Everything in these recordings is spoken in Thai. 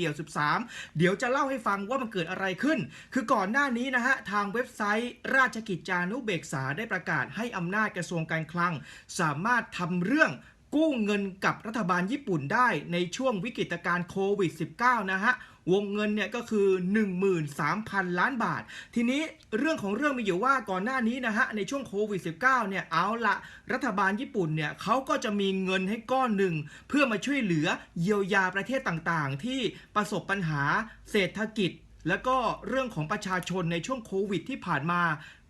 เดี่ยว 13 เดี๋ยวจะเล่าให้ฟังว่ามันเกิดอะไรขึ้น คือก่อนหน้านี้นะฮะ ทางเว็บไซต์ราชกิจจานุเบกษาได้ประกาศให้อำนาจกระทรวงการคลัง สามารถทำเรื่อง กู้เงินกับรัฐบาลญี่ปุ่นได้ในช่วงวิกฤตการณ์โควิด -19 นะฮะ วงเงินเนี่ยก็คือ 13,000 ล้านบาท ทีนี้เรื่องของเรื่องมีอยู่ว่าก่อนหน้านี้นะฮะ ในช่วงโควิด -19 เนี่ยเอาละรัฐบาลญี่ปุ่นเนี่ยเขาก็จะมีเงินให้ก้อนหนึ่ง เพื่อมาช่วยเหลือเยียวยาประเทศต่างๆ ที่ประสบปัญหาเศรษฐกิจแล้วก็เรื่องของประชาชนในช่วงโควิดที่ผ่านมา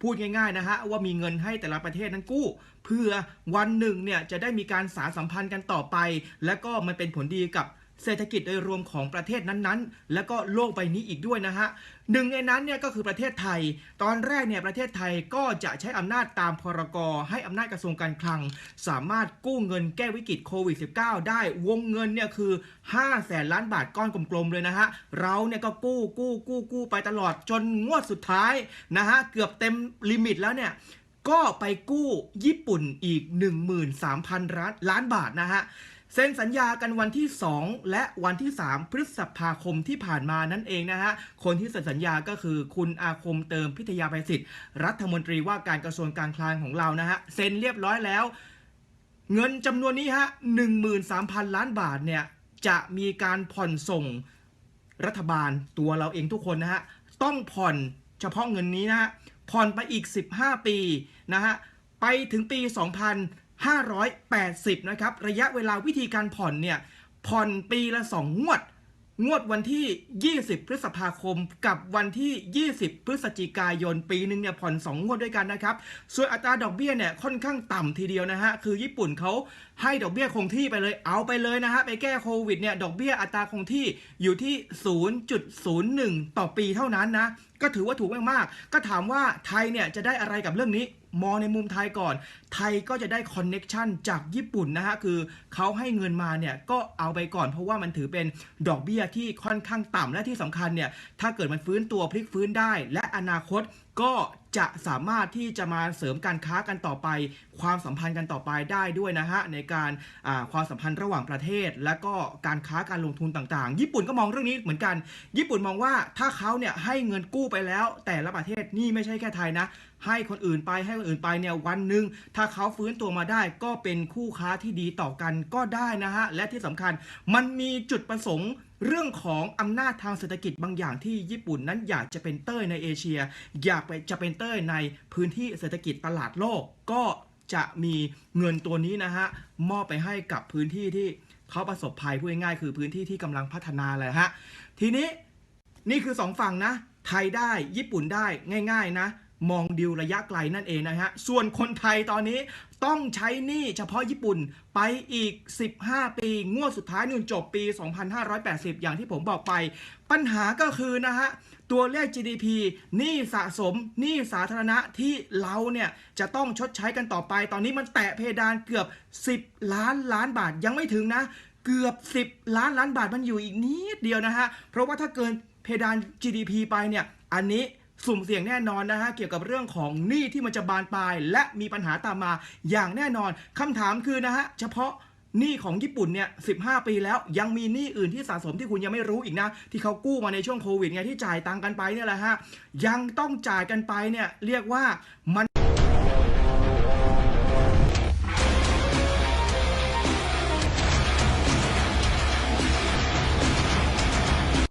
พูดง่ายๆนะฮะว่ามีเงินให้แต่ละประเทศนั้นกู้ เพื่อวันหนึ่งเนี่ยจะได้มีการสารสัมพันธ์กันต่อไป และก็มันเป็นผลดีกับ เศรษฐกิจโดยรวมของประเทศนั้นๆ และก็โลกใบนี้อีกด้วยนะฮะหนึ่งในนั้นเนี่ยก็คือประเทศไทย ตอนแรกเนี่ยประเทศไทยก็จะใช้อำนาจตามพรกรให้อำนาจกระทรวงการคลัง สามารถกู้เงินแก้วิกฤตโควิด -19 ได้วงเงินเนี่ยคือ5แสนล้านบาทก้อนกลมๆเลยนะฮะเราเนี่ยก็กู้กู้กู้กู้ไปตลอดจนงวดสุดท้ายนะฮะเกือบเต็มลิมิตแล้วเนี่ยก็ไปกู้ญี่ปุ่นอีก 13,000ล้านล้านบาทนะฮะ เซ็นสัญญากันวันที่ 2 และวันที่ 3 พฤษภาคมที่ผ่านมานั่นเองนะฮะ คนที่เซ็นสัญญาก็คือคุณอาคมเติมพิทยาภัยศิษย์รัฐมนตรีว่าการกระทรวงการคลังของเรานะฮะ เซ็นเรียบร้อยแล้ว เงินจำนวนนี้ฮะ 13,000 ล้านบาทเนี่ย จะมีการผ่อนส่งรัฐบาลตัวเราเองทุกคนนะฮะ ต้องผ่อนเฉพาะเงินนี้นะฮะ ผ่อนไปอีก 15 ปีนะฮะ ไปถึงปี 580 นะครับ ระยะเวลาวิธีการผ่อนเนี่ย ผ่อนปีละ 2 งวด งวดวันที่ 20 พฤษภาคม กับวันที่ 20 พฤศจิกายน ปีหนึ่งเนี่ยผ่อน 2 งวดด้วยกันนะครับ ส่วนอัตราดอกเบี้ยเนี่ยค่อนข้างต่ำทีเดียวนะฮะ คือญี่ปุ่นเขาให้ดอกเบี้ยคงที่ไปเลย เอาไปเลยนะฮะ ไปแก้โควิดเนี่ย ดอกเบี้ยอัตราคงที่อยู่ที่ 0.01 ต่อปีเท่านั้นนะ ก็ถือว่าถูกมากๆ ก็ถามว่าไทยเนี่ยจะได้อะไรกับเรื่องนี้ มองในมุมไทยก่อน ไทยก็จะได้คอนเน็กชันจากญี่ปุ่นนะฮะ คือเขาให้เงินมาเนี่ยก็เอาไปก่อน เพราะว่ามันถือเป็นดอกเบี้ยที่ค่อนข้างต่ำและที่สำคัญเนี่ย ถ้าเกิดมันฟื้นตัวพลิกฟื้นได้ และอนาคตก็จะสามารถที่จะมาเสริมการค้ากันต่อไป ความสัมพันธ์กันต่อไปได้ด้วยนะฮะในการความสัมพันธ์ระหว่างประเทศ และก็การค้าการลงทุนต่างๆ ญี่ปุ่นก็มองเรื่องนี้เหมือนกัน ญี่ปุ่นมองว่าถ้าเขาเนี่ยให้เงินกู้ไปแล้ว แต่ละประเทศนี่ไม่ใช่แค่ไทยนะให้คนอื่นไปให้คนอื่นไปเนี่ยวันหนึ่งถ้าเขาฟื้นตัวมาได้ก็เป็นคู่ค้าที่ดีต่อกันก็ได้นะฮะและที่สำคัญมันมีจุดประสงค์ เรื่องของอำนาจทางเศรษฐกิจบางอย่างที่ญี่ปุ่นนั้นอยากจะเป็นเต้ยในเอเชีย อยากไปจะเป็นเต้ยในพื้นที่เศรษฐกิจตลาดโลก ก็จะมีเงินตัวนี้นะฮะมอบไปให้กับพื้นที่ที่เขาประสบภัยพูดง่ายๆคือพื้นที่ที่กำลังพัฒนาเลยฮะทีนี้นี่คือสองฝั่งนะไทยได้ญี่ปุ่นได้ง่าย ๆ นะ มองดิวระยะไกลนั่นเองนะฮะ ส่วนคนไทยตอนนี้ต้องใช้หนี้เฉพาะญี่ปุ่นไปอีก 15 ปี งวดสุดท้ายนู่นจบปี 2580 อย่างที่ผมบอกไป ปัญหาก็คือนะฮะ ตัวเลข GDP หนี้สะสมหนี้สาธารณะที่เราเนี่ย จะต้องชดใช้กันต่อไป ตอนนี้มันแตะเพดานเกือบ 10 ล้านล้านบาทยังไม่ถึงนะ เกือบ 10 ล้านล้านบาทมันอยู่อีกนิดเดียวนะฮะ เพราะว่าถ้าเกินเพดาน GDP ไปเนี่ย อันนี้ สุ่มเสี่ยงแน่นอนนะฮะเกี่ยวกับเรื่องของหนี้ที่มันจะบานปลาย และมีปัญหาตามมาอย่างแน่นอนคำถามคือนะฮะเฉพาะหนี้ของญี่ปุ่นเนี่ย 15 ปีแล้วยังมีหนี้อื่นที่สะสมที่คุณยังไม่รู้อีกนะ ที่เขากู้มาในช่วงโควิดไงที่จ่ายตังค์กันไปเนี่ยแหละฮะยังต้องจ่ายกันไปเนี่ยเรียกว่ามัน